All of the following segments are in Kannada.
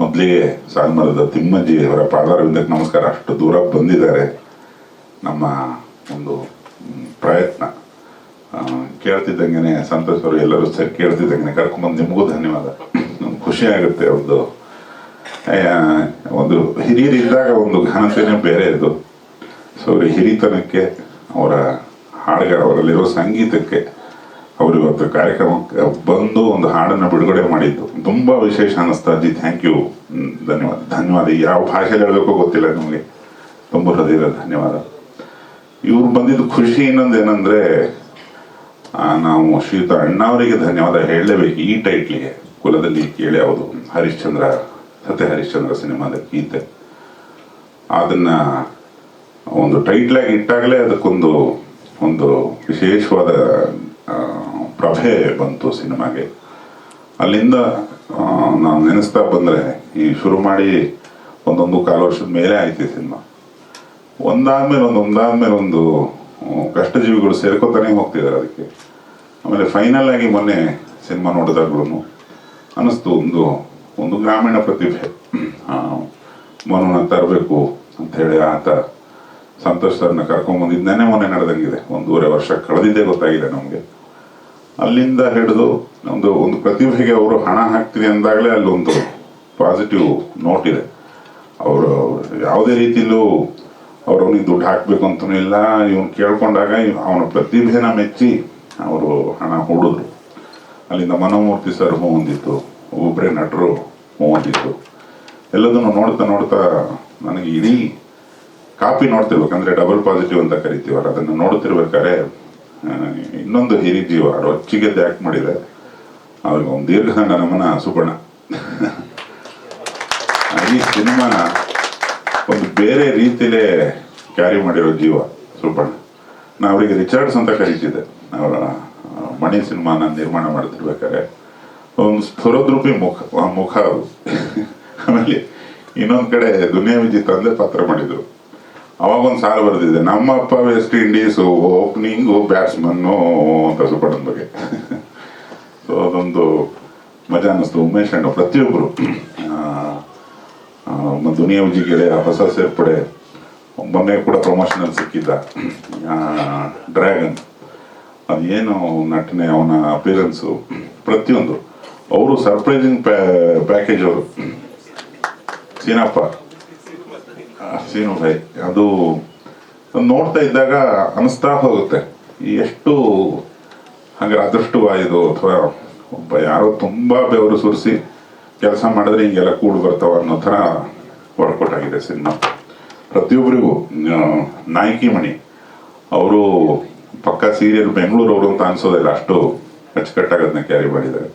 ಮೊದಲಿಗೆ ಸಾಲ್ಮರದ ತಿಮ್ಮಜ್ಜಿ ಅವರ ಪಾದಾರವಿಂದಕ್ಕೆ ನಮಸ್ಕಾರ. ಅಷ್ಟು ದೂರ ಬಂದಿದ್ದಾರೆ. ನಮ್ಮ ಒಂದು ಪ್ರಯತ್ನ. ಕೇಳ್ತಿದ್ದಂಗೆ ಸಂತೋಷ್ ಅವರು ಎಲ್ಲರೂ ಸರಿ ಕೇಳ್ತಿದ್ದಂಗೆ ಕರ್ಕೊಂಬಂದು ನಿಮಗೂ ಧನ್ಯವಾದ. ನಮ್ಗೆ ಖುಷಿ ಆಗುತ್ತೆ ಒಂದು ಒಂದು ಹಿರಿಯರಿದ್ದಾಗ ಒಂದು ಘನತೆನೇ ಬೇರೆ ಇದು. ಸೊ ಹಿರಿತನಕ್ಕೆ, ಅವರ ಹಾಡುಗಾರ ಅವರಲ್ಲಿರೋ ಸಂಗೀತಕ್ಕೆ ಅವರು ಇವತ್ತು ಕಾರ್ಯಕ್ರಮಕ್ಕೆ ಬಂದು ಒಂದು ಹಾಡನ್ನು ಬಿಡುಗಡೆ ಮಾಡಿದ್ದು. ತುಂಬ ವಿಶೇಷ ಅನಿಸ್ತಾ ಅಜ್ಜಿ ಥ್ಯಾಂಕ್ ಯು ಧನ್ಯವಾದ. ಧನ್ಯವಾದ. ಯಾವ ಭಾಷೆಯಲ್ಲಿ ಹೇಳಬೇಕೋ ಗೊತ್ತಿಲ್ಲ ನಿಮಗೆ. ತುಂಬ ಹೃದಯದ ಧನ್ಯವಾದ. ಇವ್ರು ಬಂದಿದ್ದು ಖುಷಿ ಇನ್ನೊಂದು ಏನಂದ್ರೆ ನಾವು ಶ್ರೀಯುತ ಅಣ್ಣವರಿಗೆ ಧನ್ಯವಾದ ಹೇಳಲೇಬೇಕು ಈ ಟೈಟ್ಲಿಗೆ. ಕುಲದಲ್ಲಿ ಕೇಳಿ ಯಾವುದು ಹರಿಶ್ಚಂದ್ರ, ಸತ್ಯ ಹರಿಶ್ಚಂದ್ರ ಸಿನಿಮಾದ ಗೀತೆ. ಅದನ್ನ ಒಂದು ಟೈಟ್ಲಾಗಿ ಇಟ್ಟಾಗಲೇ ಅದಕ್ಕೊಂದು, ಒಂದು ವಿಶೇಷವಾದ ಪ್ರಭೆ ಬಂತು ಸಿನಿಮಾಗೆ. ಅಲ್ಲಿಂದ ನಾನು ನೆನೆಸ್ತಾ ಬಂದರೆ, ಈ ಶುರು ಮಾಡಿ ಒಂದೊಂದು ಕಾಲು ವರ್ಷದ ಮೇಲೆ ಆಯ್ತು ಈ ಸಿನಿಮಾ. ಒಂದಾದ್ಮೇಲೆ ಒಂದು ಒಂದಾದ್ಮೇಲೆ ಒಂದು ಕಷ್ಟಜೀವಿಗಳು ಸೇರ್ಕೊತಾನೆ ಹೋಗ್ತಿದ್ದಾರೆ ಅದಕ್ಕೆ. ಆಮೇಲೆ ಫೈನಲ್ ಆಗಿ ಮೊನ್ನೆ ಸಿನಿಮಾ ನೋಡಿದಾಗ್ಲೂ ಅನ್ನಿಸ್ತು ಒಂದು ಒಂದು ಗ್ರಾಮೀಣ ಪ್ರತಿಭೆ. ಮನುನ ತರಬೇಕು ಅಂಥೇಳಿ ಆತ ಸಂತೋಷ್ ಸರ್ನ ಕರ್ಕೊಂಡ್ಬಂದಿದ್ದು ನೆನೆ ಮೊನ್ನೆ ನಡೆದಂಗಿದೆ. ಒಂದೂವರೆ ವರ್ಷ ಕಳೆದಿದ್ದೇ ಗೊತ್ತಾಗಿದೆ ನಮಗೆ. ಅಲ್ಲಿಂದ ಹಿಡಿದು ಒಂದು ಒಂದು ಪ್ರತಿಭೆಗೆ ಅವರು ಹಣ ಹಾಕ್ತೀವಿ ಅಂದಾಗಲೇ ಅಲ್ಲೊಂದು ಪಾಸಿಟಿವ್ ನೋಟ್ ಇದೆ. ಅವರು ಯಾವುದೇ ರೀತಿಯಲ್ಲೂ ಅವ್ರು ಅವನಿಗೆ ದುಡ್ಡು ಹಾಕಬೇಕು ಅಂತನೂ ಇಲ್ಲ. ಇವನು ಕೇಳ್ಕೊಂಡಾಗ ಅವನ ಪ್ರತಿಭೆನ ಮೆಚ್ಚಿ ಅವರು ಹಣ ಹೂಡಿದ್ರು. ಅಲ್ಲಿಂದ ಮನೋಮೂರ್ತಿ ಸರ್ ಹೂ ಹೊಂದಿತ್ತು ಒಬ್ಬೊಬ್ಬರೇ ನಟರು ಹೂ ಎಲ್ಲದನ್ನು ನೋಡ್ತಾ ನೋಡ್ತಾ ನನಗೆ ಇಡೀ ಕಾಪಿ ನೋಡ್ತಿರ್ಬೇಕಂದ್ರೆ ಡಬಲ್ ಪಾಸಿಟಿವ್ ಅಂತ ಕರಿತೀವಲ್ಲ, ಅದನ್ನು ನೋಡ್ತಿರ್ಬೇಕಾದ್ರೆ ಇನ್ನೊಂದು ಹಿರಿ ಜೀವ ರೊಚ್ಚಿಗೆದ್ದು ಆ್ಯಕ್ಟ್ ಮಾಡಿದೆ. ಅವ್ರಿಗೆ ಒಂದು ದೀರ್ಘ ನಮನ ಸುಬಣ ಈ ಸಿನಿಮಾನ ಒಂದು ಬೇರೆ ರೀತಿಲೇ ಕ್ಯಾರಿ ಮಾಡಿರೋ ಜೀವ ಸುಬ್ಬಣ್ಣ ನಾ ಅವರಿಗೆ ರಿಚರ್ಡ್ಸ್ ಅಂತ ಕರೀತಿದ್ದೆ. ಅವರ ಮಣಿ ಸಿನಿಮಾನ ನಿರ್ಮಾಣ ಮಾಡ್ತಿರ್ಬೇಕಾದ್ರೆ, ಒಂದು ಸ್ಫುರದ್ರೂಪಿ ಮುಖ ಮುಖ ಅದು. ಆಮೇಲೆ ಇನ್ನೊಂದು ಕಡೆ ದುನಿಯಾ ವಿಜಿ ತಂದೆ ಪಾತ್ರ ಮಾಡಿದ್ರು. ಅವಾಗ ಒಂದು ಸಾಲು ಬರೆದಿದೆ, ನಮ್ಮ ಅಪ್ಪ ವೆಸ್ಟ್ ಇಂಡೀಸು ಓಪನಿಂಗು ಬ್ಯಾಟ್ಸ್ಮನ್ನು ಅಂತ ಸುಬ್ಬಣ್ಣನ ಬಗ್ಗೆ. ಸೊ ಅದೊಂದು ಮಜಾ ಅನ್ನಿಸ್ತು. ಉಮೇಶ್ ಅಣ್ಣ ಪ್ರತಿಯೊಬ್ಬರು ದುನಿಯಾ ವಿಜಿ ಗೆಳೆ ಹೊಸ ಸೇರ್ಪಡೆ. ಮೊನ್ನೆ ಕೂಡ ಪ್ರಮೋಷನಲ್ ಸಿಕ್ಕಿದ್ದ ಡ್ರ್ಯಾಗನ್ ಅದೇನು ನಟನೆ, ಅವನ ಅಪಿಯರೆನ್ಸು ಪ್ರತಿಯೊಂದು. ಅವರು ಸರ್ಪ್ರೈಸಿಂಗ್ ಪ್ಯಾಕೇಜ್ ಅವರು. ಸೀನಪ್ಪ. ಸೀನು ಭಾಯ್ ಅದು ನೋಡ್ತಾ ಇದ್ದಾಗ ಅನಿಸ್ತಾ ಹೋಗುತ್ತೆ. ಎಷ್ಟು ಹಾಗಾದ್ರೆ ಅದೃಷ್ಟವಾಯಿದು ಅಥವಾ ಒಬ್ಬ ಯಾರೋ ತುಂಬಾ ಬೆವರು ಸುರಿಸಿ ಕೆಲಸ ಮಾಡಿದ್ರೆ ಹಿಂಗೆಲ್ಲ ಕೂಡು ಬರ್ತಾವ ಅನ್ನೋ ಥರ ಆಗಿದೆ ಸಿನಿಮಾ. ಪ್ರತಿಯೊಬ್ಬರಿಗೂ ನಾಯಕಿ ಮಣಿ, ಅವರು ಪಕ್ಕ ಸೀರಿಯಲ್ ಬೆಂಗಳೂರು ಅವರು ಅಂತ ಅನ್ಸೋದಿಲ್ಲ, ಅಷ್ಟು ಅಚ್ಚುಕಟ್ಟಾಗಿ ಕ್ಯಾರಿ ಮಾಡಿದ್ದಾರೆ.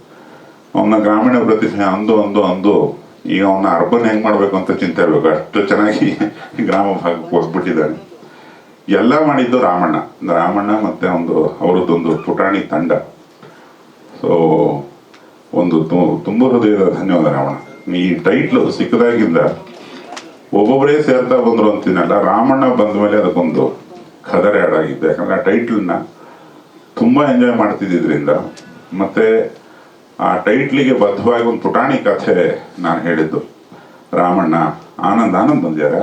ಅವನ ಗ್ರಾಮೀಣ ಪ್ರತಿಭೆ ಅಂದು ಅಂದು ಅಂದು ಈಗ ಅವನ ಅರ್ಬನ್ ಹೆಂಗ್ ಮಾಡ್ಬೇಕು ಅಂತ ಚಿಂತೆ ಇರ್ಬೇಕು. ಅಷ್ಟು ಚೆನ್ನಾಗಿ ಗ್ರಾಮ ಭಾಗಕ್ಕೆ ಹೋಗ್ಬಿಟ್ಟಿದ್ದಾನೆ. ಎಲ್ಲ ಮಾಡಿದ್ದು ರಾಮಣ್ಣ. ರಾಮಣ್ಣ ಮತ್ತೆ ಒಂದು, ಅವರದ್ದೊಂದು ಪುಟಾಣಿ ತಂಡ. ಸೊ ಒಂದು ತುಂಬ ಹೃದಯದ ಧನ್ಯವಾದ ರಾಮಣ್ಣ. ಈ ಟೈಟ್ಲು ಸಿಕ್ಕದಾಗಿಂದ ಒಬ್ಬೊಬ್ಬರೇ ಸೇರ್ತಾ ಬಂದ್ರು ಅಂತೀನಲ್ಲ, ರಾಮಣ್ಣ ಬಂದ ಮೇಲೆ ಅದಕ್ಕೊಂದು ಖದರೆ ಹಾಡಾಗಿದ್ದು ಯಾಕಂದ್ರೆ ಆ ಟೈಟ್ಲನ್ನ ತುಂಬ ಎಂಜಾಯ್ ಮಾಡ್ತಿದ್ದಿದ್ರಿಂದ, ಮತ್ತೆ ಆ ಟೈಟ್ಲಿಗೆ ಬದ್ಧವಾಗಿ ಒಂದು ಪುಟಾಣಿ ಕಥೆ ನಾನು ಹೇಳಿದ್ದು. ರಾಮಣ್ಣ, ಆನಂದ್ ಆನಂದ್ ಬಂದ್ಯಾರ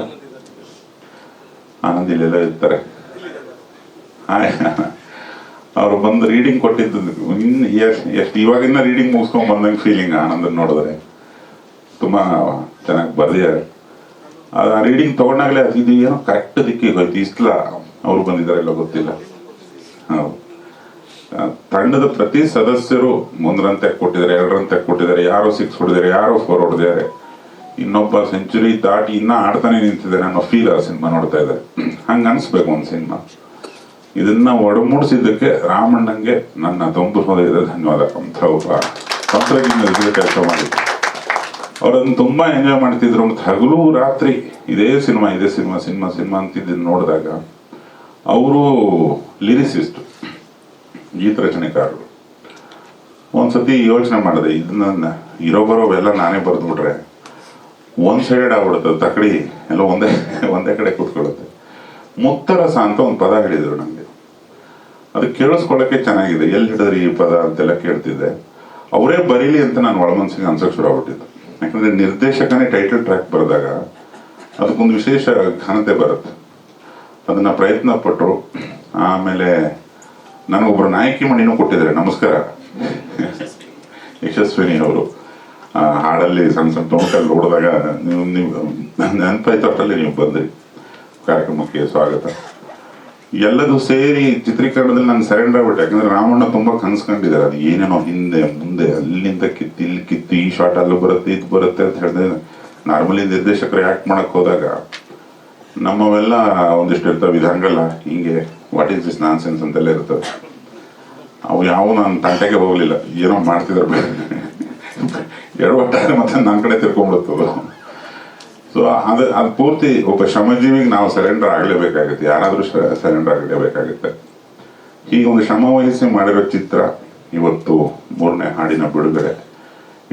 ಆನಂದ್ ಇಲ್ಲೆಲ್ಲ ಇರ್ತಾರೆ. ಅವ್ರು ಬಂದು ರೀಡಿಂಗ್ ಕೊಟ್ಟಿದ್ದು. ಇನ್ನು ಎಷ್ಟು ಎಷ್ಟು ಇವಾಗಿನ ರೀಡಿಂಗ್ ಮುಗಿಸ್ಕೊಂಡ್ ಬಂದಂಗೆ ಫೀಲಿಂಗ್ ಆನಂದನ್ ನೋಡಿದ್ರೆ. ತುಂಬಾ ಚೆನ್ನಾಗಿ ಬರ್ದಿದ್ದಾರೆ. ಆ ರೀಡಿಂಗ್ ತಗೊಂಡಾಗಲೇ ಅದು ಏನೋ ಕರೆಕ್ಟ್ ದಿಕ್ಕಿಗೆ ಹೋಯ್ತು. ಅವರು ಅವ್ರು ಬಂದಿದ್ದಾರೆಲ್ಲ ಗೊತ್ತಿಲ್ಲ. ಹೌದು. ತಂಡದ ಪ್ರತಿ ಸದಸ್ಯರು ಒಂದರಂತೆ ಕೊಟ್ಟಿದ್ದಾರೆ, ಎರಡರಂತೆ ಕೊಟ್ಟಿದ್ದಾರೆ, ಯಾರೋ ಸಿಕ್ಸ್ ಹೊಡೆದಿದ್ದಾರೆ, ಯಾರೋ ಫೋರ್ ಹೊಡೆದಿದ್ದಾರೆ. ಇನ್ನೊಬ್ಬ ಸೆಂಚುರಿ ದಾಟಿ ಇನ್ನ ಆಡ್ತಾನೆ ನಿಂತಿದ್ದಾರೆ ಅನ್ನೋ ಫೀಲ್ ಆ ಸಿನಿಮಾ ನೋಡ್ತಾ ಇದ್ದಾರೆ. ಹಂಗ ಅನ್ಸ್ಬೇಕು ಒಂದು ಸಿನಿಮಾ. ಇದನ್ನ ಒಡಮೂಡಿಸಿದ್ದಕ್ಕೆ ರಾಮಣ್ಣಂಗೆ ನನ್ನ ತುಂಬ ಹೃದಯದ ಧನ್ಯವಾದ. ಅಂತ ಕೆಲಸ ಮಾಡಿದ್ರು ಅವರನ್ನು ತುಂಬಾ ಎಂಜಾಯ್ ಮಾಡ್ತಿದ್ರು ಮತ್ತು ಹಗಲು ರಾತ್ರಿ ಇದೇ ಸಿನಿಮಾ ಇದೇ ಸಿನಿಮಾ ಸಿನಿಮಾ ಸಿನಿಮಾ ಅಂತಿದ್ದನ್ನು ನೋಡಿದಾಗ, ಅವರು ಲಿರಿಸಿಸ್ಟ್ ಗೀತ ರಚನೆಕಾರರು. ಒಂದ್ಸತಿ ಯೋಚನೆ ಮಾಡಿದೆ, ಇದನ್ನ ಇರೋ ಬರೋ ಎಲ್ಲ ನಾನೇ ಬರೆದು ಬಿಟ್ರೆ ಒಂದ್ ಸೈಡೆಡ್ ಆಗ್ಬಿಡುತ್ತೆ, ತಕಡಿ, ಎಲ್ಲ ಒಂದೇ ಒಂದೇ ಕಡೆ ಕೂತ್ಕೊಳ್ಳುತ್ತೆ. ಮುತ್ತರಸ ಅಂತ ಒಂದು ಪದ ಹೇಳಿದ್ರು ನನಗೆ ಅದು ಕೇಳಿಸ್ಕೊಳ್ಳೋಕೆ ಚೆನ್ನಾಗಿದೆ, ಎಲ್ಲಿ ಹಿಡಿದ್ರಿ ಈ ಪದ ಅಂತೆಲ್ಲ ಕೇಳ್ತಿದ್ದೆ. ಅವರೇ ಬರೀಲಿ ಅಂತ ನಾನು ಒಳಮನ್ಸಿಗೆ ಅನ್ಸಕ್ ಶುರು ಆಗ್ಬಿಟ್ಟಿದ್ದು. ಯಾಕಂದರೆ ನಿರ್ದೇಶಕನೇ ಟೈಟಲ್ ಟ್ರ್ಯಾಕ್ ಬರೆದಾಗ ಅದಕ್ಕೊಂದು ವಿಶೇಷ ಘನತೆ ಬರುತ್ತೆ. ಅದನ್ನ ಪ್ರಯತ್ನ ಪಟ್ಟರು ಆಮೇಲೆ ನನಗೊಬ್ಬರು ನಾಯಕಿ ಮಣಿನೂ ಕೊಟ್ಟಿದ್ದಾರೆ. ನಮಸ್ಕಾರ. ಯಶಸ್ವಿನಿ ಅವರು. ಹಾಡಲ್ಲಿ ಸಣ್ಣ ಸಣ್ಣ ತೋಟಲ್ಲಿ ನೋಡಿದಾಗ ನೀವು ನೀವು ನೆನಪಾಯ್ತಲ್ಲಿ ನೀವು ಬಂದ್ರಿ. ಕಾರ್ಯಕ್ರಮಕ್ಕೆ ಸ್ವಾಗತ. ಎಲ್ಲದೂ ಸೇರಿ ಚಿತ್ರೀಕರಣದಲ್ಲಿ ನಾನು ಸರೆಂಡರ್ ಆಗ್ಬಿಟ್ಟೆ. ಯಾಕಂದ್ರೆ ರಾಮಣ್ಣ ತುಂಬಾ ಕನ್ಸ್ಕೊಂಡಿದ್ದಾರೆ ಅದು ಏನೇನೋ ಹಿಂದೆ, ಮುಂದೆ, ಅಲ್ಲಿಂದ ಕಿತ್ತು, ಇಲ್ಲಿ ಕಿತ್ತು, ಈ ಶಾರ್ಟ್ ಅಲ್ಲೂ ಬರುತ್ತೆ, ಇದು ಬರುತ್ತೆ ಅಂತ ಹೇಳಿದ್ರೆ ನಾರ್ಮಲಿ ನಿರ್ದೇಶಕರು ಆಕ್ಟ್ ಮಾಡಕ್ ಹೋದಾಗ ನಮ್ಮವೆಲ್ಲ ಒಂದಿಷ್ಟು ಇರ್ತವೆ ಇದು ಹಂಗಲ್ಲ, ಹಿಂಗೆ what is this nonsense ಅಂತೆಲ್ಲ ಇರ್ತವೆ. ಅವು ಯಾವ ನಾನು ತಂಟೆಗೆ ಹೋಗಲಿಲ್ಲ, ಏನೋ ಮಾಡ್ತಿದ್ದಾರೆ ಎಡವಟ್ಟಾದ್ರೆ ಮತ್ತೆ ನನ್ನ ಕಡೆ ತಿರ್ಕೊಂಡ್ಬಿಡುತ್ತದ ಸೊ ಅದು ಅದು ಪೂರ್ತಿ, ಒಬ್ಬ ಶ್ರಮಜೀವಿಗೆ ನಾವು ಸರೆಂಡರ್ ಆಗಲೇಬೇಕಾಗುತ್ತೆ, ಯಾರಾದರೂ ಸರೆಂಡರ್ ಆಗಲೇಬೇಕಾಗುತ್ತೆ. ಈಗ ಒಂದು ಶ್ರಮ ವಹಿಸಿ ಮಾಡಿರೋ ಚಿತ್ರ ಇವತ್ತು ಮೂರನೇ ಹಾಡಿನ ಬಿಡುಗಡೆ.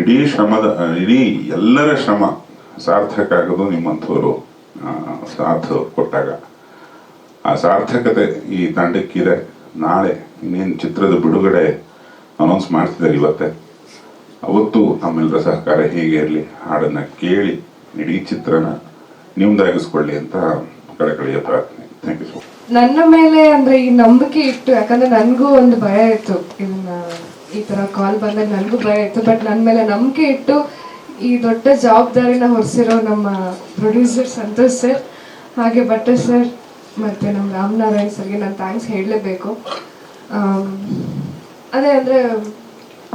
ಇಡೀ ಶ್ರಮದ, ಇಡೀ ಎಲ್ಲರ ಶ್ರಮ ಸಾರ್ಥಕ ಆಗೋದು ನಿಮ್ಮಂಥವ್ರು. ಸಾಥ್ ಕೊಟ್ಟಾಗ. ಆ ಸಾರ್ಥಕತೆ ಈ ತಂಡಕ್ಕಿದೆ. ನಾಳೆ ಇನ್ನೇನು ಚಿತ್ರದ ಬಿಡುಗಡೆ ಅನೌನ್ಸ್ ಮಾಡ್ತಿದ್ದಾರೆ ಇವತ್ತೇ. ಅವತ್ತು ನಮ್ಮೆಲ್ಲರ ಸಹಕಾರ ಹೇಗೆ ಇರಲಿ ಹಾಡನ್ನು ಕೇಳಿ, ಇಡೀ ಚಿತ್ರನ ನಿಮ್ದಾಗಿಸ್ಕೊಳ್ಳಿ ಅಂತ ಕಳಕಳಿಯ ಪ್ರಾರ್ಥನೆ. ಥ್ಯಾಂಕ್ ಯು ಸೊ ನನ್ನ ಮೇಲೆ ಅಂದ್ರೆ ಈ ನಂಬಿಕೆ ಇಟ್ಟು, ಯಾಕಂದ್ರೆ ನನಗೂ ಒಂದು ಭಯ ಇತ್ತು ಇದನ್ನ, ಈ ತರ ಕಾಲ್ ಬಂದಾಗ ನನಗೂ ಭಯ ಇತ್ತು ಬಟ್ ನನ್ನ ಮೇಲೆ ನಂಬಿಕೆ ಇಟ್ಟು ಈ ದೊಡ್ಡ ಜವಾಬ್ದಾರಿನ ಹೊರಿಸಿರೋ ನಮ್ಮ ಪ್ರೊಡ್ಯೂಸರ್ ಸಂತೋಷ್ ಸರ್. ಹಾಗೆ ಭಟ್ಟ ಸರ್ ಮತ್ತು ನಮ್ಮ ರಾಮನಾರಾಯಣ್ ಸರ್ಗೆ ನಾನು ಥ್ಯಾಂಕ್ಸ್ ಹೇಳಲೇಬೇಕು. ಅದೇ ಅಂದರೆ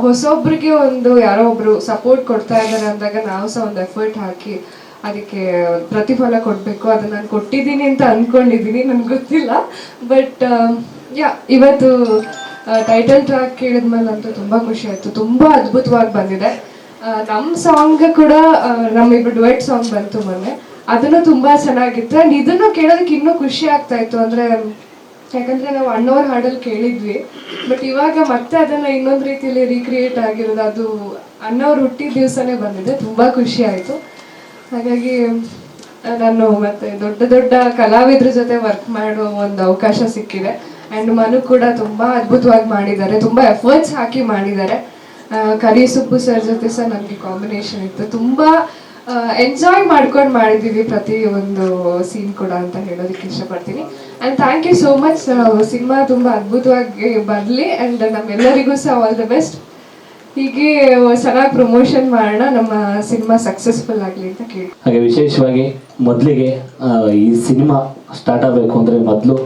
ಹೊಸೊಬ್ರಿಗೆ ಒಂದು ಯಾರೋ ಒಬ್ರು ಸಪೋರ್ಟ್ ಕೊಡ್ತಾ ಇದ್ದಾರೆ ಅಂದಾಗ ನಾವು ಸಹ ಒಂದು ಎಫರ್ಟ್ ಹಾಕಿ ಅದಕ್ಕೆ ಪ್ರತಿಫಲ ಕೊಡಬೇಕು. ಅದನ್ನು ನಾನು ಕೊಟ್ಟಿದ್ದೀನಿ ಅಂತ ಅಂದ್ಕೊಂಡಿದ್ದೀನಿ ನನಗೆ ಗೊತ್ತಿಲ್ಲ. ಬಟ್ ಯಾ ಇವತ್ತು ಟೈಟಲ್ ಟ್ರ್ಯಾಕ್ ಕೇಳಿದ್ಮೇಲೆ ಅಂತೂ ತುಂಬ ಖುಷಿ ಆಯಿತು. ತುಂಬ ಅದ್ಭುತವಾಗಿ ಬಂದಿದೆ. ಆ, ನಮ್ ಸಾಂಗ್ ಕೂಡ ನಮ್ಮಿಬ್ರು ಡುವೆಟ್ ಸಾಂಗ್ ಬಂತು ಮೊನ್ನೆ. ಅದನ್ನು ತುಂಬಾ ಚೆನ್ನಾಗಿತ್ತು. ಅಂಡ್ ಇದನ್ನು ಕೇಳೋದಕ್ಕೆ ಇನ್ನೂ ಖುಷಿ ಆಗ್ತಾ ಇತ್ತು. ಅಂದ್ರೆ ಯಾಕಂದ್ರೆ ನಾವು ಅಣ್ಣವ್ರ ಹಾಡಲ್ಲಿ ಕೇಳಿದ್ವಿ. ಬಟ್ ಇವಾಗ ಮತ್ತೆ ಅದನ್ನ ಇನ್ನೊಂದು ರೀತಿಯಲ್ಲಿ ರೀಕ್ರಿಯೇಟ್ ಆಗಿರೋದು ಅದು ಅಣ್ಣವ್ರ ಹುಟ್ಟಿದ ದಿವಸನೇ ಬಂದಿದೆ. ತುಂಬಾ ಖುಷಿ ಆಯ್ತು. ಹಾಗಾಗಿ ನಾನು ಮತ್ತೆ ದೊಡ್ಡ ದೊಡ್ಡ ಕಲಾವಿದ್ರ ಜೊತೆ ವರ್ಕ್ ಮಾಡೋ ಒಂದು ಅವಕಾಶ ಸಿಕ್ಕಿದೆ. ಅಂಡ್ ಮನು ಕೂಡ ತುಂಬಾ ಅದ್ಭುತವಾಗಿ ಮಾಡಿದ್ದಾರೆ. ತುಂಬಾ ಎಫರ್ಟ್ಸ್ ಹಾಕಿ ಮಾಡಿದ್ದಾರೆ. ಕರಿ ಸುಬ್ಬು ಸರ್ ಜೊತೆ ಸಹ ನಮಗೆ ಕಾಂಬಿನೇಷನ್ ಇತ್ತು. ತುಂಬಾ ಎಂಜಾಯ್ ಮಾಡ್ಕೊಂಡು ಮಾಡಿದ್ದೀವಿ ಪ್ರತಿ ಒಂದು ಸೀನ್ ಕೂಡ ಅಂತ ಹೇಳೋದಕ್ಕೆ ಇಷ್ಟಪಡ್ತೀನಿ. And thank you so much cinema ತುಂಬಾ ಅದ್ಭುತವಾಗಿ ಬರಲಿ ಅಂಡ್ ನಮ್ಮೆಲ್ಲರಿಗೂ ಸಹ ಆಲ್ ದ ಬೆಸ್ಟ್ ಹೀಗೆ ಚೆನ್ನಾಗಿ ಪ್ರಮೋಷನ್ ಮಾಡೋಣ, ನಮ್ಮ ಸಿನಿಮಾ ಸಕ್ಸಸ್ಫುಲ್ ಆಗಲಿ ಅಂತ ಕೇಳಿ ಹಾಗೆ ವಿಶೇಷವಾಗಿ ಮೊದಲಿಗೆ ಈ ಸಿನಿಮಾ ಸ್ಟಾರ್ಟ್ ಆಗಬೇಕು ಅಂದರೆ ಮೊದಲು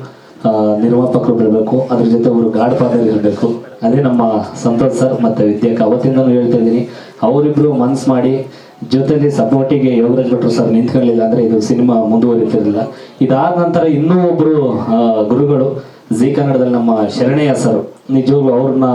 ನಿರ್ಮಾಪಕರು ಬರಬೇಕು. ಅದ್ರ ಜೊತೆ ಅವರು ಗಾಡ್ ಫಾದರ್ ಇರಬೇಕು. ಅದೇ ನಮ್ಮ ಸಂತೋಷ್ ಸರ್ ಮತ್ತು ವಿದ್ಯಾಕ್ ಅವತ್ತಿಂದನೂ ಹೇಳ್ತಾ ಇದ್ದೀನಿ. ಅವರಿಬ್ರು ಮನ್ಸು ಮಾಡಿ ಜೊತೆಗೆ ಸಪೋರ್ಟಿಗೆ ಯೋಗರಾಜ್ ಭಟ್ರು ಸರ್ ನಿಂತ್ಕೊಳ್ಳಿಲ್ಲ ಅಂದರೆ ಇದು ಸಿನಿಮಾ ಮುಂದುವರಿತಿರಲಿಲ್ಲ ಇದಾದ ನಂತರ ಇನ್ನೂ ಒಬ್ಬರು ಗುರುಗಳು ಜಿ ಕನ್ನಡದಲ್ಲಿ ನಮ್ಮ ಶರಣಯ್ಯ ಸರ್. ನಿಜವಾಗ್ಲೂ ಅವ್ರನ್ನ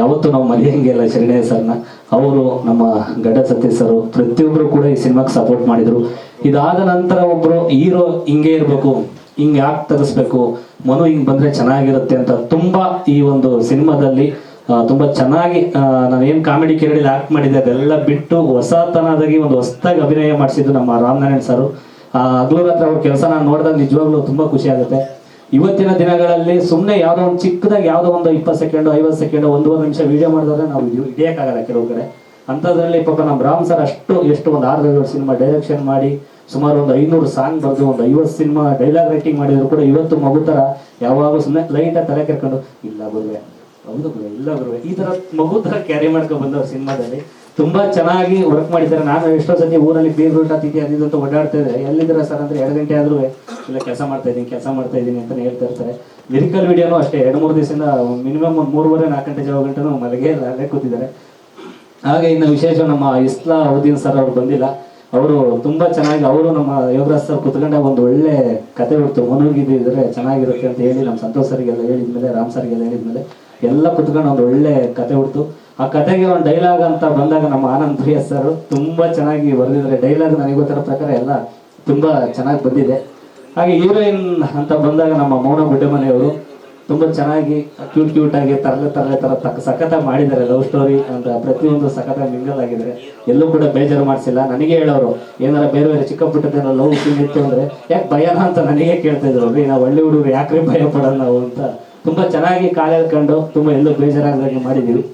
ಯಾವತ್ತು ನಾವು ಮರೆಯಂಗಿಲ್ಲ ಶರಣಯ್ಯ ಸರ್ನ. ಅವರು ನಮ್ಮ ಗಡ್ಡ ಸತೀಶ್ ಸರ್ ಪ್ರತಿಯೊಬ್ಬರು ಕೂಡ ಈ ಸಿನಿಮಾಗೆ ಸಪೋರ್ಟ್ ಮಾಡಿದ್ರು. ಇದಾದ ನಂತರ ಒಬ್ರು ಹೀರೋ ಹಿಂಗೆ ಇರಬೇಕು. ಹಿಂಗೆ ಯಾಕೆ ತರಿಸ್ಬೇಕು ಮನು ಹಿಂಗೆ ಬಂದ್ರೆ ಚೆನ್ನಾಗಿರುತ್ತೆ ಅಂತ ತುಂಬಾ ಈ ಒಂದು ಸಿನಿಮಾದಲ್ಲಿ ತುಂಬ ಚೆನ್ನಾಗಿ ನಾನು ಏನ್ ಕಾಮಿಡಿ ಕೆರಡಿಲಿ ಆ್ಯಕ್ಟ್ ಮಾಡಿದ್ದೆ, ಅದೆಲ್ಲ ಬಿಟ್ಟು ಹೊಸತನದಾಗಿ ಒಂದು ಹೊಸದಾಗಿ ಅಭಿನಯ ಮಾಡಿಸಿದ್ದು ನಮ್ಮ ರಾಮನಾರಾಯಣ್ ಸರ್. ಹಗಲು ಹತ್ರ ಅವ್ರ ಕೆಲಸ ನಾನು ನೋಡಿದಾಗ ನಿಜವಾಗ್ಲೂ ತುಂಬಾ ಖುಷಿ ಆಗುತ್ತೆ. ಇವತ್ತಿನ ದಿನಗಳಲ್ಲಿ ಸುಮ್ಮನೆ ಯಾವುದೋ ಒಂದು ಚಿಕ್ಕದಾಗಿ ಯಾವುದೋ ಒಂದು ಇಪ್ಪತ್ತು ಸೆಕೆಂಡ್, ಐವತ್ತು ಸೆಕೆಂಡ್, ಒಂದೂವರೆ ನಿಮಿಷ ವಿಡಿಯೋ ಮಾಡಿದ್ರೆ ನಾವು ಹಿಡಿಯೋಕ್ಕಾಗಲ್ಲ ಕೆಲವು ಕಡೆ. ಅಂಥದ್ರಲ್ಲಿ ಪಾಪ ನಮ್ಮ ರಾಮ್ ಸರ್ ಅಷ್ಟು, ಎಷ್ಟು ಒಂದು ಆರು ಸಿನಿಮಾ ಡೈರೆಕ್ಷನ್ ಮಾಡಿ ಸುಮಾರು ಒಂದು ಐನೂರು ಸಾಂಗ್ ಬರೆದು ಒಂದು ಐವತ್ತು ಸಿನಿಮಾ ಡೈಲಾಗ್ ರೈಟಿಂಗ್ ಮಾಡಿದ್ರು ಕೂಡ ಇವತ್ತು ಮಗು ಥರ ಯಾವಾಗಲೂ ಸುಮ್ಮನೆ ಲೈಟಾಗಿ ತಲೆ ಕೆರ್ಕೊಂಡು, ಇಲ್ಲ ಗುರುವೆ, ಹೌದು ಗುರುವೆ, ಇಲ್ಲ ಬರುವೆ ಈ ಥರ ಮಗು ಥರ ಕ್ಯಾರಿ ಮಾಡ್ಕೊಂಡು ಬಂದವ್ರು ಸಿನಿಮಾದಲ್ಲಿ. ತುಂಬಾ ಚೆನ್ನಾಗಿ ವರ್ಕ್ ಮಾಡಿದ್ದಾರೆ. ನಾನು ಎಷ್ಟೋ ಸತಿ ಊರಲ್ಲಿ ಬೀರ್ ರೂಟ್ ಅತಿಥಿ ಅದಿದ್ದು ಅಂತ ಓಡಾಡ್ತಾ ಇದ್ದಾರೆ ಸರ್ ಅಂದ್ರೆ ಎರಡು ಗಂಟೆ ಆದ್ರೂ ಇಲ್ಲ, ಕೆಲಸ ಮಾಡ್ತಾ ಇದ್ದೀನಿ, ಕೆಲಸ ಮಾಡ್ತಾ ಇದ್ದೀನಿ ಅಂತಾನೆ ಹೇಳ್ತಾ ಇರ್ತಾರೆ. ಲಿರಿಕಲ್ ವಿಡಿಯೋನು ಅಷ್ಟೇ, ಎರಡು ಮೂರು ದಿವಸದಿಂದ ಮಿನಿಮಮ್ ಒಂದು ಮೂರುವರೆ, ನಾಲ್ಕು ಗಂಟೆ ಜಾವ ಗಂಟೆನೂ ಮಲಗೇ ಅಲ್ಲೇ ಕೂತಿದ್ದಾರೆ. ಹಾಗೆ ಇನ್ನು ವಿಶೇಷ ನಮ್ಮ ಇಸ್ಲಾ ಉದ್ದೀನ್ ಸರ್ ಅವ್ರು ಬಂದಿಲ್ಲ. ಅವರು ತುಂಬಾ ಚೆನ್ನಾಗಿ, ಅವರು ನಮ್ಮ ಯೋಗರಾಜ್ ಸರ್ ಕುತ್ಕೊಂಡಾಗ ಒಂದು ಒಳ್ಳೆ ಕತೆ ಬಿಡ್ತು ಮನೋಗಿದ್ರೆ ಚೆನ್ನಾಗಿರುತ್ತೆ ಅಂತ ಹೇಳಿ ನಮ್ಮ ಸಂತೋಷ್ ಸರ್ಗೆಲ್ಲ ಹೇಳಿದ್ಮೇಲೆ, ರಾಮ್ ಸರ್ಗೆಲ್ಲ ಹೇಳಿದ್ಮೇಲೆ ಎಲ್ಲ ಕುತ್ಕೊಂಡು ಒಂದು ಒಳ್ಳೆ ಕತೆ ಹುಡ್ತು. ಆ ಕತೆಗೆ ಒಂದು ಡೈಲಾಗ್ ಅಂತ ಬಂದಾಗ ನಮ್ಮ ಆನಂದ್ ಪ್ರಿಯ ಸರ್ ತುಂಬಾ ಚೆನ್ನಾಗಿ ಬರೆದಿದ್ದಾರೆ. ಡೈಲಾಗ್ ನನಗೆ ಗೊತ್ತಿರೋ ಪ್ರಕಾರ ಎಲ್ಲ ತುಂಬಾ ಚೆನ್ನಾಗಿ ಬಂದಿದೆ. ಹಾಗೆ ಹೀರೋಯಿನ್ ಅಂತ ಬಂದಾಗ ನಮ್ಮ ಮೌನ ಗುಡ್ಡೆಮನೆಯವರು ತುಂಬಾ ಚೆನ್ನಾಗಿ ಕ್ಯೂಟ್ ಕ್ಯೂಟ್ ಆಗಿ ತರಲೆ ತರಲೆ ತರ ತಕ್ಕ ಸಖತ್ತಾಗಿ ಮಾಡಿದ್ದಾರೆ ಲವ್ ಸ್ಟೋರಿ ಅಂತ ಪ್ರತಿಯೊಂದು ಸಖತ್ತಾಗಿ ಮಿಂಗಲ್ ಆಗಿದ್ದಾರೆ ಎಲ್ಲೂ ಕೂಡ ಬೇಜಾರು ಮಾಡಿಸಿಲ್ಲ. ನನಗೆ ಹೇಳೋರು ಏನಾರ ಬೇರೆ ಬೇರೆ ಚಿಕ್ಕ ಪುಟ್ಟದೇನೋ ಲವ್ ಸೀನ್ ಇತ್ತು ಅಂದ್ರೆ ಯಾಕೆ ಭಯನ? ಅಂತ ನನಗೆ ಕೇಳ್ತಾ ಇದ್ರು. ರೀ ನಾವು ಒಳ್ಳೆ ಹುಡುಗರು ಯಾಕ್ರಿ ಭಯ ಪಡೋಣ ನಾವು? ಅಂತ. ತುಂಬಾ ಚೆನ್ನಾಗಿ ಕಾಲು ಕಂಡು ತುಂಬಾ ಎಲ್ಲೂ ಬೇಜಾರಾಗದಾಗೆ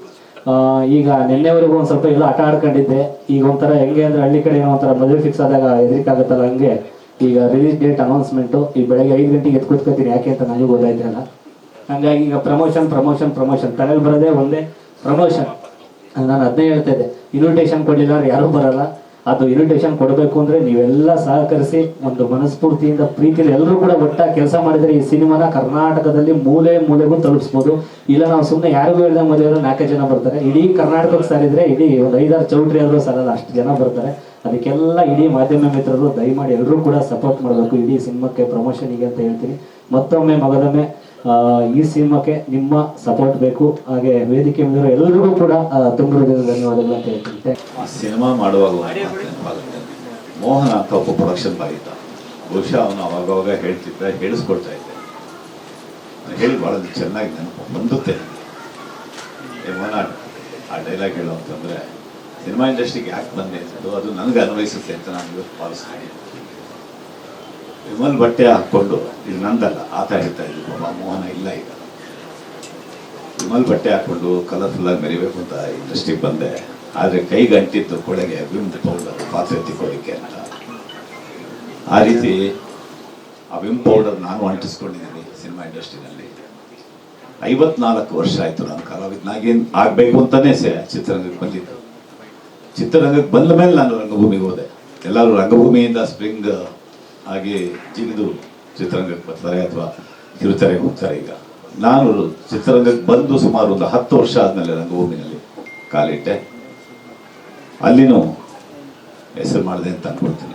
ಆ, ಈಗ ನಿನ್ನೆವರೆಗೂ ಒಂದ್ ಸ್ವಲ್ಪ ಎಲ್ಲ ಆಟ ಆಡ್ಕೊಂಡಿದ್ದೆ. ಈಗ ಒಂಥರ ಹೆಂಗೆ ಅಂದ್ರೆ ಹಳ್ಳಿ ಕಡೆ ಏನೋ ಒಂಥರ ಮದುವೆ ಫಿಕ್ಸ್ ಆದಾಗ ಹೆದರಿಕಾಗುತ್ತಲ್ಲ ಹಂಗೆ. ಈಗ ರಿಲೀಸ್ ಡೇಟ್ ಅನೌನ್ಸ್ಮೆಂಟು ಈ ಬೆಳಗ್ಗೆ ಐದು ಗಂಟೆಗೆ ಎದ್ದು ಯಾಕೆ ಅಂತ ನನಗೆ ಗೊತ್ತಾಯ್ತಿರಲ್ಲ. ಹಂಗಾಗಿ ಈಗ ಪ್ರಮೋಷನ್ ಪ್ರಮೋಷನ್ ಪ್ರಮೋಷನ್ ತಲೆಯಲ್ಲಿ ಬರೋದೇ ಒಂದೇ ಪ್ರಮೋಷನ್ ನಾನು ಅದನ್ನೇ ಹೇಳ್ತಾ ಇದ್ದೆ. ಇನ್ವಿಟೇಷನ್ ಕೊಡಲಿಲ್ಲ ಯಾರೂ ಬರಲ್ಲ. ಅದು ಇನ್ವಿಟೇಷನ್ ಕೊಡಬೇಕು ಅಂದ್ರೆ ನೀವೆಲ್ಲ ಸಹಕರಿಸಿ ಒಂದು ಮನಸ್ಫೂರ್ತಿಯಿಂದ ಪ್ರೀತಿಯಲ್ಲಿ ಎಲ್ಲರೂ ಕೂಡ ಒಟ್ಟಾಗಿ ಕೆಲಸ ಮಾಡಿದರೆ ಈ ಸಿನಿಮಾನ ಕರ್ನಾಟಕದಲ್ಲಿ ಮೂಲೆ ಮೂಲೆಗೂ ತಲುಪಿಸ್ಬೋದು. ಇಲ್ಲ ನಾವು ಸುಮ್ಮನೆ ಯಾರಿಗೂ ಹೇಳ್ದಂಗೆ ಮದುವೆ ನಾಲ್ಕೈದು ಜನ ಬರ್ತಾರೆ. ಇಡೀ ಕರ್ನಾಟಕಕ್ಕೆ ಸಾರಿದ್ರೆ, ಇಡೀ ಒಂದು ಐದಾರು ಚೌಟ್ರಿ ಆದರೂ ಸಾಲಲ್ಲ, ಅಷ್ಟು ಜನ ಬರ್ತಾರೆ. ಅದಕ್ಕೆಲ್ಲ ಇಡೀ ಮಾಧ್ಯಮ ಮಿತ್ರರು ದಯಮಾಡಿ ಎಲ್ಲರೂ ಕೂಡ ಸಪೋರ್ಟ್ ಮಾಡಬೇಕು. ಇಡೀ ಸಿನಿಮಾಕ್ಕೆ ಪ್ರಮೋಷನಿಗೆ ಅಂತ ಹೇಳ್ತೀನಿ. ಮತ್ತೊಮ್ಮೆ ಮಗದೊಮ್ಮೆ ಈ ಸಿನಿಮಾಕ್ಕೆ ನಿಮ್ಮ ಸಪೋರ್ಟ್ ಬೇಕು. ಹಾಗೆ ವೇದಿಕೆ ಮೇಲೆ ಎಲ್ಲರಿಗೂ ಕೂಡ ತುಂಬ ಧನ್ಯವಾದಗಳು ಅಂತ you. ಆ ಸಿನಿಮಾ ಮಾಡುವಾಗ. ಮೋಹನ್ ಅಂತ ಒಬ್ಬ ಪ್ರೊಡಕ್ಷನ್ ಬಾಯಿತ ಬಹುಶಃ ಅವನು ಅವಾಗವಾಗ ಹೇಳ್ತಿದ್ದ, ಹೇಳಿಸ್ಕೊಳ್ತಾ ಇದ್ದೆ. ಹೇಳಿ ಭಾಳ ಚೆನ್ನಾಗಿ ನೆನಪು ಏ, ಮೋಹನ, ಆ ಡೈಲಾಗ್ ಹೇಳು ಅಂತಂದರೆ, ಸಿನಿಮಾ ಇಂಡಸ್ಟ್ರಿಗೆ ಯಾಕೆ ಬಂದೆ ಅದು ಅದು ನನಗೆ ಅನ್ವಯಿಸುತ್ತೆ ಅಂತ ನಾನು ಇವತ್ತು ಭಾವಿಸ್ತೀನಿ. ವಿಮಲ್ ಬಟ್ಟೆ ಹಾಕ್ಕೊಂಡು, ಇದು ನಂದಲ್ಲ ಆತ ಹೇಳ್ತಾ ಇದ್ರು. ಬಾಬಾ ಮೋಹನ ಇಲ್ಲ ಈಗ. ವಿಮಲ್ ಬಟ್ಟೆ ಹಾಕ್ಕೊಂಡು ಕಲರ್ಫುಲ್ ಆಗಿ ಮೆರಿಬೇಕು ಅಂತ ಇಂಡಸ್ಟ್ರಿಗೆ ಬಂದೆ. ಆದರೆ ಕೈಗೆ ಅಂಟಿದ್ದು ಕೊಳೆಗೆ ವಿಮ್ ಪೌಡರ್ ಪಾತ್ರೆ ತಿಕ್ಕೋದಕ್ಕೆ ಅಂತ. ಆ ರೀತಿ ಆ ವಿಮ್ ಪೌಡರ್ ನಾನು ಅಂಟಿಸ್ಕೊಂಡಿದ್ದೀನಿ ಸಿನಿಮಾ ಇಂಡಸ್ಟ್ರಿನಲ್ಲಿ ಐವತ್ನಾಲ್ಕು ವರ್ಷ ಆಯಿತು ನಾನು ಕಲಾವಿದನಾಗೇನು ಆಗಬೇಕು ಅಂತಾನೆ ಸೇ ಚಿತ್ರರಂಗಕ್ಕೆ ಬಂದಿದ್ದು. ಚಿತ್ರರಂಗಕ್ಕೆ ಬಂದ ಮೇಲೆ ನಾನು ರಂಗಭೂಮಿಗೆ ಹೋದೆ. ಎಲ್ಲರೂ ರಂಗಭೂಮಿಯಿಂದ ಸ್ಪ್ರಿಂಗ್ ಆಗಿ ಜಿಗಿದು ಚಿತ್ರರಂಗಕ್ಕೆ ಬರ್ತಾರೆ ಅಥವಾ ಕಿರುತೆರೆಗೆ ಹೋಗ್ತಾರೆ ಈಗ. ನಾನು ಚಿತ್ರರಂಗಕ್ಕೆ ಬಂದು ಸುಮಾರು ಒಂದು ಹತ್ತು ವರ್ಷ ಆದಮೇಲೆ ರಂಗಭೂಮಿನಲ್ಲಿ ಕಾಲಿಟ್ಟೆ. ಅಲ್ಲಿನೂ ಹೆಸರು ಮಾಡಿದೆ ಅಂತ ಅನ್ಕೊಳ್ತೀನಿ.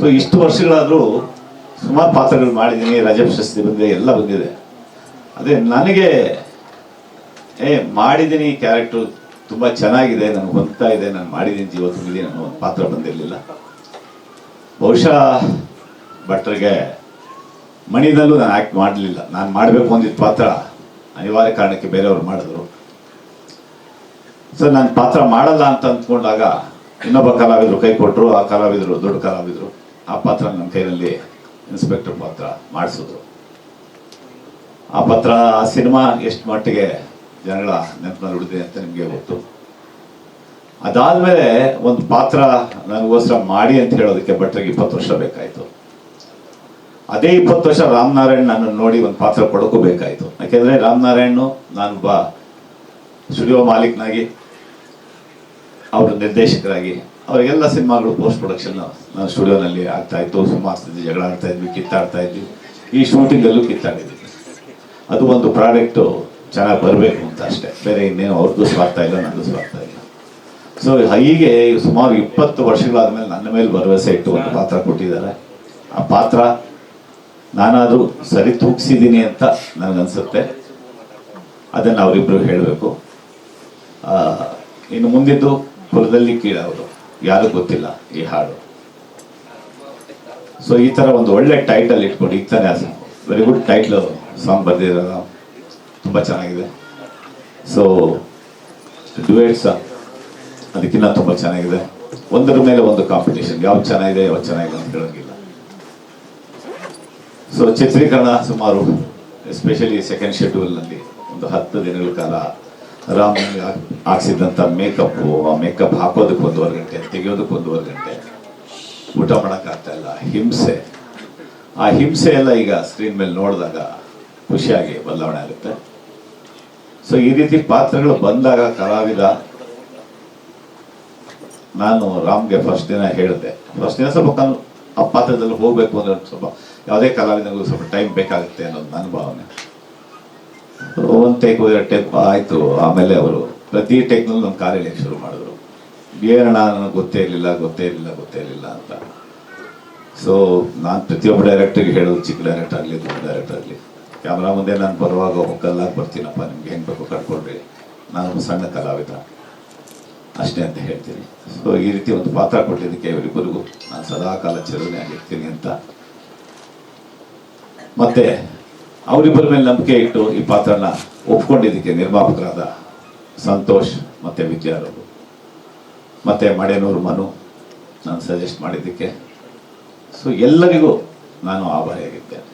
ಸೊ ಇಷ್ಟು ವರ್ಷಗಳಾದರೂ ಸುಮಾರು ಪಾತ್ರಗಳು ಮಾಡಿದ್ದೀನಿ, ರಜೆ ಪ್ರಶಸ್ತಿ ಬಂದಿದೆ, ಎಲ್ಲ ಬಂದಿದೆ. ಅದೇ ನನಗೆ, ಏ, ಮಾಡಿದ್ದೀನಿ ಕ್ಯಾರೆಕ್ಟ್ರು, ತುಂಬ ಚೆನ್ನಾಗಿದೆ, ನನಗೆ ಹೊಂದ್ತಾ ಇದೆ, ನಾನು ಮಾಡಿದ್ದೀನಿ ಜೀವ ತುಂಬಿದ್ದೀನಿ ಒಂದು ಪಾತ್ರ ಬಂದಿರಲಿಲ್ಲ. ಬಹುಶಃ ಭಟ್ರಿಗೆ ಮಣಿದಲ್ಲೂ ನಾನು ಆ್ಯಕ್ಟ್ ಮಾಡಲಿಲ್ಲ. ನಾನು ಮಾಡಬೇಕು ಅಂದಿದ್ದ ಪಾತ್ರ ಅನಿವಾರ್ಯ ಕಾರಣಕ್ಕೆ ಬೇರೆಯವರು ಮಾಡಿದ್ರು. ಸರ್ ನಾನು ಪಾತ್ರ ಮಾಡಲ್ಲ ಅಂತ ಅಂದ್ಕೊಂಡಾಗ ಇನ್ನೊಬ್ಬ ಕಲಾವಿದರು ಕೈ ಕೊಟ್ಟರು ಆ ಕಲಾವಿದರು ದೊಡ್ಡ ಕಲಾವಿದರು. ಆ ಪಾತ್ರ ನನ್ನ ಕೈನಲ್ಲಿ ಇನ್ಸ್ಪೆಕ್ಟರ್ ಪಾತ್ರ ಮಾಡಿಸಿದ್ರು. ಆ ಪಾತ್ರ, ಆ ಸಿನಿಮಾ ಎಷ್ಟು ಮಟ್ಟಿಗೆ ಜನಗಳ ನೆನಪಿನಲ್ಲಿ ಉಳಿದಿದೆ ಅಂತ ನಿಮಗೆ ಗೊತ್ತು. ಅದಾದ್ಮೇಲೆ ಒಂದು ಪಾತ್ರ ನನಗೋಸ್ಕರ ಮಾಡಿ ಅಂತ ಹೇಳೋದಕ್ಕೆ ಭಟ್ರಿಗೆ ಇಪ್ಪತ್ತು ವರ್ಷ ಬೇಕಾಯಿತು. ಅದೇ ಇಪ್ಪತ್ತು ವರ್ಷ ರಾಮನಾರಾಯಣ್ ನಾನು ನೋಡಿ ಒಂದು ಪಾತ್ರ ಕೊಡೋಕ್ಕೂ ಬೇಕಾಯಿತು. ಯಾಕೆಂದರೆ ನಾನು ನಾನೊಬ್ಬ ಸ್ಟುಡಿಯೋ ಮಾಲೀಕನಾಗಿ, ಅವರು ನಿರ್ದೇಶಕರಾಗಿ, ಅವರಿಗೆಲ್ಲ ಸಿನಿಮಾಗಳು ಪೋಸ್ಟ್ ಪ್ರೊಡಕ್ಷನ್ ನಾನು ಸ್ಟುಡಿಯೋನಲ್ಲಿ ಆಗ್ತಾ ಇತ್ತು. ಸುಮಾರು ಜಗಳ ಆಡ್ತಾ ಇದ್ವಿ, ಕಿತ್ತಾಡ್ತಾ ಇದ್ವಿ. ಈ ಶೂಟಿಂಗಲ್ಲೂ ಕಿತ್ತಾಡಿದ್ವಿ. ಅದು ಒಂದು ಪ್ರಾಡಕ್ಟು ಚೆನ್ನಾಗಿ ಬರಬೇಕು ಅಂತ ಅಷ್ಟೇ. ಬೇರೆ ಇನ್ನೇನು ಅವ್ರದ್ದು ಸ್ವಾರ್ಥ ಇಲ್ಲ ನನ್ನದು ಸ್ವಾರ್ಥ ಇಲ್ಲ. ಸೊ ಹೀಗೆ ಸುಮಾರು ಇಪ್ಪತ್ತು ವರ್ಷಗಳಾದ್ಮೇಲೆ ನನ್ನ ಮೇಲೆ ಭರವಸೆ ಇಟ್ಟು ಒಂದು ಪಾತ್ರ ಕೊಟ್ಟಿದ್ದಾರೆ. ಆ ಪಾತ್ರ ನಾನಾದರೂ ಸರಿ ತೂಗಿಸಿದ್ದೀನಿ ಅಂತ ನನಗನ್ಸುತ್ತೆ. ಅದನ್ನು ಅವರಿಬ್ಬರು ಹೇಳಬೇಕು. ಇನ್ನು ಮುಂದಿದ್ದು ಕುಲದಲ್ಲಿ ಕೀಳವರು ಯಾರು ಗೊತ್ತಿಲ್ಲ ಈ ಹಾಡು. ಸೊ ಈ ಥರ ಒಂದು ಒಳ್ಳೆ ಟೈಟಲ್ ಇಟ್ಕೊಂಡು ಈಗ ತಾನೇ ವೆರಿ ಗುಡ್ ಟೈಟ್ಲ್ ಸಾಂಗ್ ಬರ್ದಿರಲ್ಲ ತುಂಬ ಚೆನ್ನಾಗಿದೆ. ಸೊ ಡುವೇಟ್ಸ್ ಅದಕ್ಕಿಂತ ತುಂಬ ಚೆನ್ನಾಗಿದೆ. ಒಂದರ ಮೇಲೆ ಒಂದು ಕಾಂಪಿಟೇಷನ್ ಯಾವ್ದು ಚೆನ್ನಾಗಿದೆ ಯಾವ್ದು ಚೆನ್ನಾಗಿದೆ ಅಂತ ಹೇಳೋಂಗಿಲ್ಲ. ಸೊ ಚಿತ್ರೀಕರಣ ಸುಮಾರು ಎಸ್ಪೆಷಲಿ ಸೆಕೆಂಡ್ ಶೆಡ್ಯೂಲ್ನಲ್ಲಿ ಒಂದು ಹತ್ತು ದಿನಗಳ ಕಾಲ ರಾಮ್ ಹಾಕ್ಸಿದ್ದಂಥ ಮೇಕಪ್ಪು ಆ ಮೇಕಪ್ ಹಾಕೋದಕ್ಕೆ ಒಂದೂವರೆ ಗಂಟೆ, ತೆಗೆಯೋದಕ್ಕೆ ಒಂದೂವರೆ ಗಂಟೆ. ಊಟ ಮಾಡೋಕ್ಕಾಗ್ತಾ ಇಲ್ಲ. ಹಿಂಸೆ. ಆ ಹಿಂಸೆ ಎಲ್ಲ ಈಗ ಸ್ಕ್ರೀನ್ ಮೇಲೆ ನೋಡಿದಾಗ ಖುಷಿಯಾಗಿ ಬದಲಾವಣೆ ಆಗುತ್ತೆ. ಸೊ ಈ ರೀತಿ ಪಾತ್ರಗಳು ಬಂದಾಗ ಕಲಾವಿದ ನಾನು ರಾಮ್ಗೆ ಫಸ್ಟ್ ದಿನ ಹೇಳಿದೆ ಫಸ್ಟ್ ದಿನ ಸ್ವಲ್ಪ ಕನ್ ಪಾತ್ರದಲ್ಲಿ ಹೋಗ್ಬೇಕು ಅಂದ್ರೆ ಸ್ವಲ್ಪ ಯಾವುದೇ ಕಲಾವಿದನಿಗೂ ಸ್ವಲ್ಪ ಟೈಮ್ ಬೇಕಾಗುತ್ತೆ ಅನ್ನೋದು ನನ್ನ ಭಾವನೆ. ಒಂದು ಟೇಕ್ ಹೋದ ಟೇಕ್ ಆಯಿತು. ಆಮೇಲೆ ಅವರು ಪ್ರತಿ ಟೇಕ್ನಲ್ಲಿ ನಮ್ಮ ಎಳಿಯಕ್ಕೆ ಶುರು ಮಾಡಿದ್ರು. ಏನಣ್ಣ ನನಗೆ ಗೊತ್ತೇ ಇರಲಿಲ್ಲ ಗೊತ್ತೇ ಇರಲಿಲ್ಲ ಗೊತ್ತೇ ಇರಲಿಲ್ಲ ಅಂತ. ಸೊ ನಾನು ಪ್ರತಿಯೊಬ್ಬ ಡೈರೆಕ್ಟರ್ಗೆ ಹೇಳೋದು ಚಿಕ್ಕ ಡೈರೆಕ್ಟರ್ ಆಗಲಿ, ದೊಡ್ಡ ಡೈರೆಕ್ಟರ್ ಆಗಲಿ ಕ್ಯಾಮ್ರಾ ಮುಂದೆ ನಾನು ಬರುವಾಗ ಒಕ್ಕಲ್ಲಾಗಿ ಬರ್ತೀನಪ್ಪ, ನಿಮ್ಗೆ ಹೆಂಗೆ ಬೇಕು ಕಟ್ಕೊಳ್ರಿ ನಾನು ಸಣ್ಣ ಕಲಾವಿದ. ಅಷ್ಟೇ ಅಂತ ಹೇಳ್ತೀನಿ. ಸೊ ಈ ರೀತಿ ಒಂದು ಪಾತ್ರ ಕೊಟ್ಟಿದ್ದಕ್ಕೆ ಇವರಿಬ್ಬರಿಗೂ ನಾನು ಸದಾ ಕಾಲ ಆಗಿರ್ತೀನಿ ಅಂತ. ಮತ್ತೆ, ಅವರಿಬ್ಬರ ಮೇಲೆ ನಂಬಿಕೆ ಇಟ್ಟು ಈ ಪಾತ್ರನ ಒಪ್ಕೊಂಡಿದ್ದಕ್ಕೆ ನಿರ್ಮಾಪಕರಾದ ಸಂತೋಷ್ ಮತ್ತೆ ವಿದ್ಯಾರವರು ಮತ್ತೆ ಮಡೇನೂರು ಮನು ನಾನು ಸಜೆಸ್ಟ್ ಮಾಡಿದ್ದಕ್ಕೆ. ಸೊ ಎಲ್ಲರಿಗೂ ನಾನು ಆಭಾರಿಯಾಗಿದ್ದೇನೆ.